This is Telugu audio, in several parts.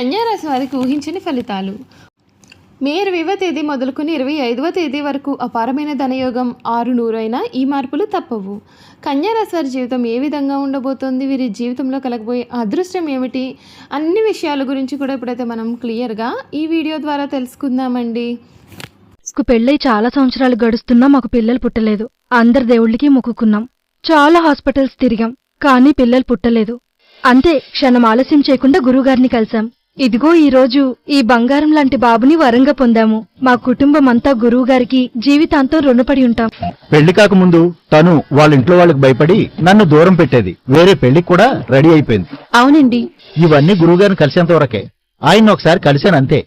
కన్యారాశి వారికి ఊహించని ఫలితాలు. మే ఇరవైవ తేదీ మొదలుకుని ఇరవై ఐదవ తేదీ వరకు అపారమైన ధనయోగం ఆరు నూరైన ఈ మార్పులు తప్పవు. కన్యారాశి వారి జీవితం ఏ విధంగా ఉండబోతోంది? వీరి జీవితంలో కలగబోయే అదృష్టం ఏమిటి? అన్ని విషయాల గురించి కూడా ఇప్పుడైతే మనం క్లియర్గా ఈ వీడియో ద్వారా తెలుసుకుందామండి. పెళ్ళై చాలా సంవత్సరాలు గడుస్తున్నా మాకు పిల్లలు పుట్టలేదు. అందరి దేవుళ్ళకి మొక్కుకున్నాం. చాలా హాస్పిటల్స్ తిరిగాం కానీ పిల్లలు పుట్టలేదు. అంతే క్షణం ఆలస్యం చేయకుండా గురువుగారిని కలిశాం. ఇదిగో ఈ రోజు ఈ బంగారం లాంటి బాబుని వరంగా పొందాము. మా కుటుంబం అంతా గురువుగారికి జీవితాంతం రుణపడి ఉంటాం. పెళ్ళి కాకముందు తను వాళ్ళ ఇంట్లో వాళ్ళకి భయపడి నన్ను దూరం పెట్టేది. వేరే పెళ్ళికి కూడా రెడీ అయిపోయింది. అవునండి. ఇవన్నీ గురువుగారిని కలిసేంత వరకే ఆయన ఒకసారి కలిశాను అంతే.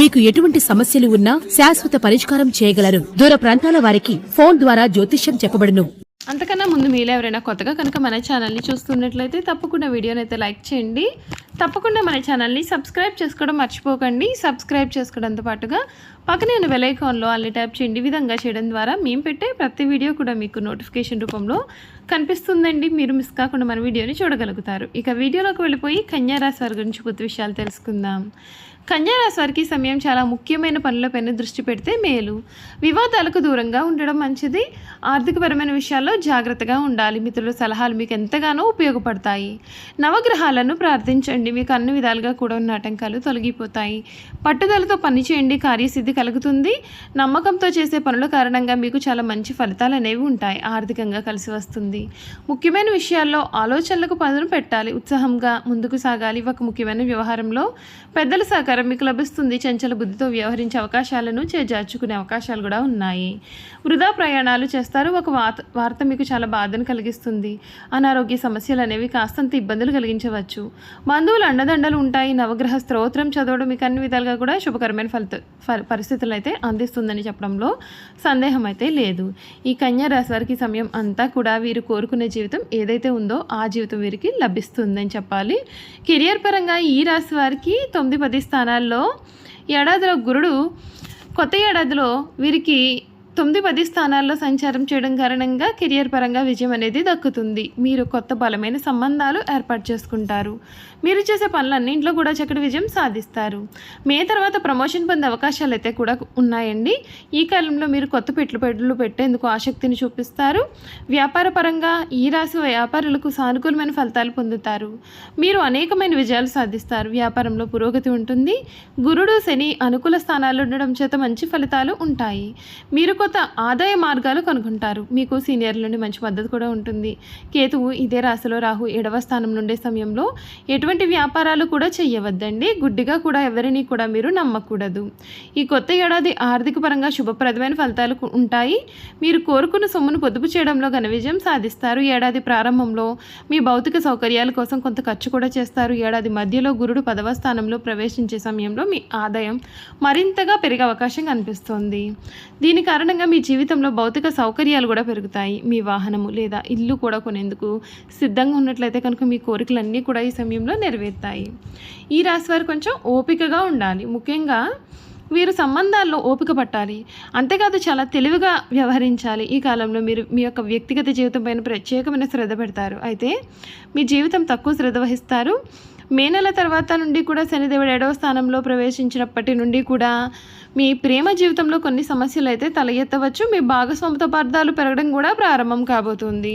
మీకు ఎటువంటి సమస్యలు ఉన్నా శాశ్వత పరిష్కారం చేయగలరు. దూర ప్రాంతాల వారికి ఫోన్ ద్వారా జ్యోతిష్యం చెప్పబడును. అంతకన్నా ముందు మీలో ఎవరైనా కొత్తగా కనుక మన ఛానల్ని చూస్తున్నట్లయితే తప్పకుండా వీడియోని అయితే లైక్ చేయండి. తప్పకుండా మన ఛానల్ని సబ్స్క్రైబ్ చేసుకోవడం మర్చిపోకండి. సబ్స్క్రైబ్ చేసుకోవడంతో పాటుగా పక్కనే ఉన్న బెల్ అల్లి ట్యాప్ చేయండి. విధంగా చేయడం ద్వారా మేము పెట్టే ప్రతి వీడియో కూడా మీకు నోటిఫికేషన్ రూపంలో కనిపిస్తుందండి. మీరు మిస్ కాకుండా మన వీడియోని చూడగలుగుతారు. ఇక వీడియోలోకి వెళ్ళిపోయి కన్యారాశి వారి గురించి కొత్త విషయాలు తెలుసుకుందాం. కన్యారాశి వారికి సమయం చాలా ముఖ్యమైన పనులపైన దృష్టి పెడితే మేలు. వివాదాలకు దూరంగా ఉండడం మంచిది. ఆర్థికపరమైన విషయాల్లో జాగ్రత్తగా ఉండాలి. మిత్రుల సలహాలు మీకు ఎంతగానో ఉపయోగపడతాయి. నవగ్రహాలను ప్రార్థించండి. మీకు అన్ని విధాలుగా కూడా ఉన్న ఆటంకాలు తొలగిపోతాయి. పట్టుదలతో పని చేయండి. కార్యసిద్ధి కలుగుతుంది. నమ్మకంతో చేసే పనుల కారణంగా మీకు చాలా మంచి ఫలితాలు అనేవి ఉంటాయి. ఆర్థికంగా కలిసి వస్తుంది. ముఖ్యమైన విషయాల్లో ఆలోచనలకు పదును పెట్టాలి. ఉత్సాహంగా ముందుకు సాగాలి. ఒక ముఖ్యమైన వ్యవహారంలో పెద్దల సహకారం మీకు లభిస్తుంది చంచల బుద్ధితో వ్యవహరించే అవకాశాలను చేజార్చుకునే అవకాశాలు కూడా ఉన్నాయి. వృధా ప్రయాణాలు చేస్తారు. ఒక వార్త వార్త మీకు చాలా బాధను కలిగిస్తుంది. అనారోగ్య సమస్యలు అనేవి కాస్తంత ఇబ్బందులు కలిగించవచ్చు. బంధువులు అండదండలు ఉంటాయి. నవగ్రహ స్తోత్రం చదవడం మీకు అన్ని విధాలుగా కూడా శుభకరమైన ఫలిత పరిస్థితులు అయితే అందిస్తుందని చెప్పడంలో సందేహం అయితే లేదు. ఈ కన్యా రాశి వారికి సమయం అంతా కూడా వీరు కోరుకునే జీవితం ఏదైతే ఉందో ఆ జీవితం వీరికి లభిస్తుందని చెప్పాలి. కెరియర్ పరంగా ఈ రాశి వారికి తొమ్మిది పది స్థానాల్లో ఏడాదిలో గురుడు కొత్త ఏడాదిలో వీరికి తొమ్మిది పది స్థానాల్లో సంచారం చేయడం కారణంగా కెరియర్ పరంగా విజయం అనేది దక్కుతుంది. మీరు కొత్త బలమైన సంబంధాలు ఏర్పాటు చేసుకుంటారు. మీరు చేసే పనులన్నింటిలో కూడా చక్కటి విజయం సాధిస్తారు. మే తర్వాత ప్రమోషన్ పొందే అవకాశాలు అయితే కూడా ఉన్నాయండి. ఈ కాలంలో మీరు కొత్త పెట్టుబడులు పెట్టేందుకు ఆసక్తిని చూపిస్తారు. వ్యాపార పరంగా ఈ రాశి వ్యాపారులకు సానుకూలమైన ఫలితాలు పొందుతారు. మీరు అనేకమైన విజయాలు సాధిస్తారు. వ్యాపారంలో పురోగతి ఉంటుంది. గురుడు శని అనుకూల స్థానాలు ఉండడం చేత మంచి ఫలితాలు ఉంటాయి. మీరు కొత్త ఆదాయ మార్గాలు కనుగొంటారు. మీకు సీనియర్ల నుండి మంచి మద్దతు కూడా ఉంటుంది. కేతువు ఇదే రాశిలో రాహు ఏడవ స్థానం నుండే సమయంలో ఎటువంటి వ్యాపారాలు కూడా చేయవద్దండి గుడ్డిగా కూడా ఎవరిని కూడా మీరు నమ్మకూడదు. ఈ కొత్త ఏడాది ఆర్థిక పరంగా శుభప్రదమైన ఫలితాలు ఉంటాయి. మీరు కోరుకున్న సొమ్మును పొదుపు చేయడంలో ఘన విజయం సాధిస్తారు. ఏడాది ప్రారంభంలో మీ భౌతిక సౌకర్యాల కోసం కొంత ఖర్చు కూడా చేస్తారు. ఏడాది మధ్యలో గురుడు పదవ స్థానంలో ప్రవేశించే సమయంలో మీ ఆదాయం మరింతగా పెరిగే అవకాశం కనిపిస్తోంది. దీని కారణం కారణంగా మీ జీవితంలో భౌతిక సౌకర్యాలు కూడా పెరుగుతాయి. మీ వాహనము లేదా ఇల్లు కూడా కొనేందుకు సిద్ధంగా ఉన్నట్లయితే కనుక మీ కోరికలన్నీ కూడా ఈ సమయంలో నెరవేరుతాయి. ఈ రాశి వారు కొంచెం ఓపికగా ఉండాలి. ముఖ్యంగా వీరు సంబంధాల్లో ఓపిక పట్టాలి. అంతేకాదు చాలా తెలివిగా వ్యవహరించాలి. ఈ కాలంలో మీరు మీ యొక్క వ్యక్తిగత జీవితం పైన ప్రత్యేకమైన శ్రద్ధ పెడతారు. అయితే మీ జీవితం తక్కువ శ్రద్ధ వహిస్తారు. మే నెల తర్వాత నుండి కూడా శనిదేవుడు ఏడవ స్థానంలో ప్రవేశించినప్పటి నుండి కూడా మీ ప్రేమ జీవితంలో కొన్ని సమస్యలు అయితే తల ఎత్తవచ్చు మీ భాగస్వామితో పర్థాలు పెరగడం కూడా ప్రారంభం కాబోతుంది.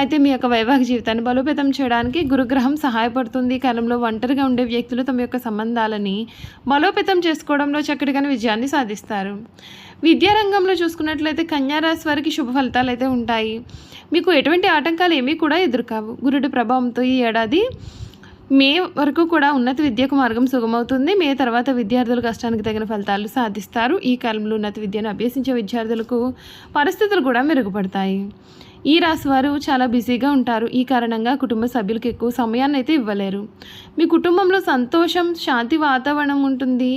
అయితే మీ యొక్క వైవాహిక జీవితాన్ని బలోపేతం చేయడానికి గురుగ్రహం సహాయపడుతుంది. కాలంలో ఒంటరిగా ఉండే వ్యక్తులు తమ యొక్క సంబంధాలని బలోపేతం చేసుకోవడంలో చక్కటిగానే విజయాన్ని సాధిస్తారు. విద్యారంగంలో చూసుకున్నట్లయితే కన్యారాశి వారికి శుభ ఫలితాలు అయితే ఉంటాయి. మీకు ఎటువంటి ఆటంకాలు ఏమీ కూడా ఎదురుకావు. గురుడి ప్రభావంతో ఈ ఏడాది మే వరకు కూడా ఉన్నత విద్యకు మార్గం సుగమవుతుంది. మే తర్వాత విద్యార్థులు కష్టానికి తగిన ఫలితాలు సాధిస్తారు. ఈ కాలంలో ఉన్నత విద్యను అభ్యసించే విద్యార్థులకు పరిస్థితులు కూడా మెరుగుపడతాయి. ఈ రాశి వారు చాలా బిజీగా ఉంటారు. ఈ కారణంగా కుటుంబ సభ్యులకు ఎక్కువ సమయాన్ని అయితే ఇవ్వలేరు. మీ కుటుంబంలో సంతోషం శాంతి వాతావరణం ఉంటుంది.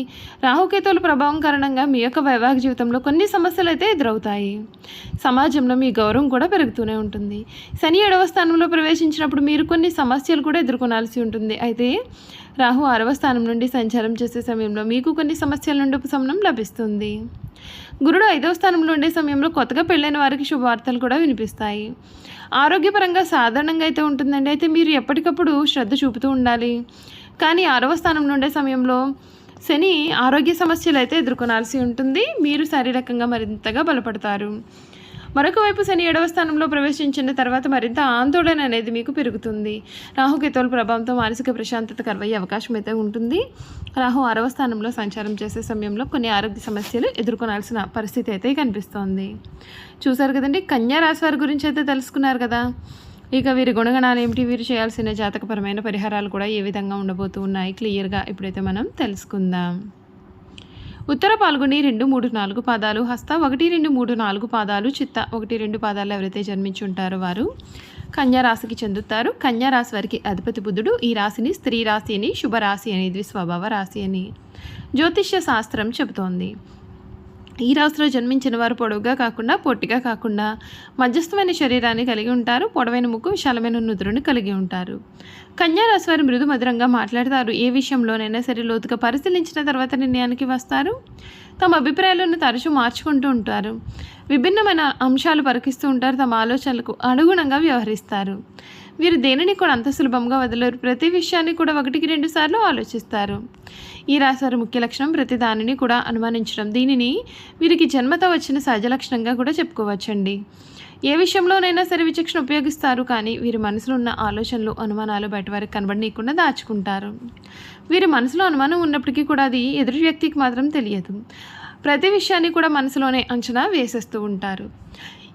రాహుకేతువుల ప్రభావం కారణంగా మీ యొక్క వైవాహిక జీవితంలో కొన్ని సమస్యలు అయితే ఎదురవుతాయి. సమాజంలో మీ గౌరవం కూడా పెరుగుతూనే ఉంటుంది. శని ఏడవ స్థానంలో ప్రవేశించినప్పుడు మీరు కొన్ని సమస్యలు కూడా ఎదుర్కొనాల్సి ఉంటుంది. అయితే రాహు ఆరవ స్థానం నుండి సంచారం చేసే సమయంలో మీకు కొన్ని సమస్యల నుండి ఉపశమనం లభిస్తుంది. గురుడు ఐదవ స్థానంలో ఉండే సమయంలో కొత్తగా పెళ్ళైన వారికి శుభవార్తలు కూడా వినిపిస్తాయి. ఆరోగ్యపరంగా సాధారణంగా అయితే ఉంటుందండి. అయితే మీరు ఎప్పటికప్పుడు శ్రద్ధ చూపుతూ ఉండాలి. కానీ ఆరవ స్థానంలో ఉండే సమయంలో శని ఆరోగ్య సమస్యలు అయితే ఎదుర్కొనాల్సి ఉంటుంది. మీరు శారీరకంగా మరింతగా బలపడతారు. మరొక వైపు శని ఏడవ స్థానంలో ప్రవేశించిన తర్వాత మరింత ఆందోళన అనేది మీకు పెరుగుతుంది. రాహుకేతువుల ప్రభావంతో మానసిక ప్రశాంతత కరువయ్యే అవకాశం అయితే ఉంటుంది. రాహు ఆరవ స్థానంలో సంచారం చేసే సమయంలో కొన్ని ఆరోగ్య సమస్యలు ఎదుర్కొనాల్సిన పరిస్థితి అయితే కనిపిస్తోంది. చూసారు కదండి కన్యా రాశి వారి గురించి అయితే తెలుసుకున్నారు కదా. ఇక వీరి గుణగణాలు ఏమిటి? వీరు చేయాల్సిన జాతకపరమైన పరిహారాలు కూడా ఏ విధంగా ఉండబోతూ ఉన్నాయి? క్లియర్గా ఇప్పుడైతే మనం తెలుసుకుందాం. ఉత్తర పాల్గొని రెండు మూడు నాలుగు పాదాలు హస్త ఒకటి రెండు మూడు నాలుగు పాదాలు చిత్త ఒకటి రెండు పాదాలు ఎవరైతే జన్మించి ఉంటారో వారు కన్యారాశికి చెందుతారు. కన్యారాశి వారికి అధిపతి బుధుడు. ఈ రాశిని స్త్రీ రాశి అని శుభరాశి అని ద్విస్వభావ రాశి అని జ్యోతిష్య శాస్త్రం చెబుతోంది. ఈ రాశిలో జన్మించిన వారు పొడవుగా కాకుండా పొట్టిగా కాకుండా మధ్యస్థమైన శరీరాన్ని కలిగి ఉంటారు పొడవైన ముక్కు విశాలమైన నుదురుని కలిగి ఉంటారు. కన్యారాశి వారు మృదు మధురంగా మాట్లాడతారు. ఏ విషయంలోనైనా సరే లోతుగా పరిశీలించిన తర్వాత నిర్ణయానికి వస్తారు. తమ అభిప్రాయాలను తరచూ మార్చుకుంటూ ఉంటారు. విభిన్నమైన అంశాలు పరికిస్తూ ఉంటారు. తమ ఆలోచనలకు అనుగుణంగా వ్యవహరిస్తారు. వీరు దేనిని కూడా అంత సులభంగా వదలరు. ప్రతి విషయాన్ని కూడా ఒకటికి రెండు సార్లు ఆలోచిస్తారు. ఈ రాశివారి ముఖ్య లక్షణం. ప్రతి దానిని కూడా అనుమానించడం. దీనిని వీరికి జన్మతో వచ్చిన సహజ లక్షణంగా కూడా చెప్పుకోవచ్చండి. ఏ విషయంలోనైనా సరే విచక్షణ ఉపయోగిస్తారు. కానీ వీరి మనసులో ఉన్న ఆలోచనలు అనుమానాలు బయట వారికి కనబడనీయకుండా దాచుకుంటారు. వీరి మనసులో అనుమానం ఉన్నప్పటికీ కూడా అది ఎదుటి వ్యక్తికి మాత్రం తెలియదు. ప్రతి విషయాన్ని కూడా మనసులోనే అంచనా వేసేస్తూ ఉంటారు.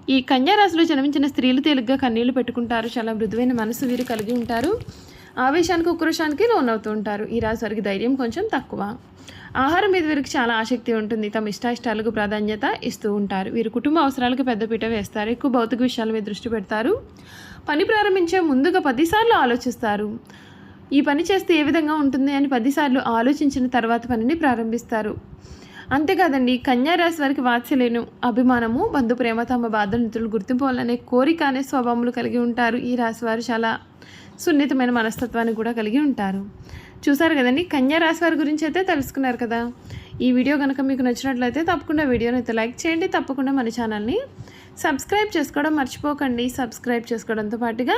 ఈ కన్యారాశిలో జన్మించిన స్త్రీలు తేలిగ్గా కన్నీళ్ళు పెట్టుకుంటారు. చాలా మృదువైన మనసు వీరు కలిగి ఉంటారు. ఆవేశానికి ఉక్రోషానికి లోనవుతూ ఉంటారు. ఈ రాశి వారికి ధైర్యం కొంచెం తక్కువ. ఆహారం మీద వీరికి చాలా ఆసక్తి ఉంటుంది. తమ ఇష్టాయిష్టాలకు ప్రాధాన్యత ఇస్తూ ఉంటారు. వీరు కుటుంబ అవసరాలకు పెద్దపీట వేస్తారు. ఎక్కువ భౌతిక విషయాల మీద దృష్టి పెడతారు. పని ప్రారంభించే ముందుగా పదిసార్లు ఆలోచిస్తారు. ఈ పని చేస్తే ఏ విధంగా ఉంటుంది అని పదిసార్లు ఆలోచించిన తర్వాత పనిని ప్రారంభిస్తారు. అంతేకాదండి కన్యా రాశి వారికి వాత్సల్యను అభిమానము బంధు ప్రేమ తమ బాధనితులు గుర్తింపాలనే కోరిక అనే స్వభావములు కలిగి ఉంటారు. ఈ రాశి వారు చాలా సున్నితమైన మనస్తత్వాన్ని కూడా కలిగి ఉంటారు. చూసారు కదండి కన్యా రాశి వారి గురించి అయితే తెలుసుకున్నారు కదా. ఈ వీడియో కనుక మీకు నచ్చినట్లయితే తప్పకుండా వీడియోని అయితే లైక్ చేయండి తప్పకుండా మన ఛానల్ని సబ్స్క్రైబ్ చేసుకోవడం మర్చిపోకండి. సబ్స్క్రైబ్ చేసుకోవడంతో పాటుగా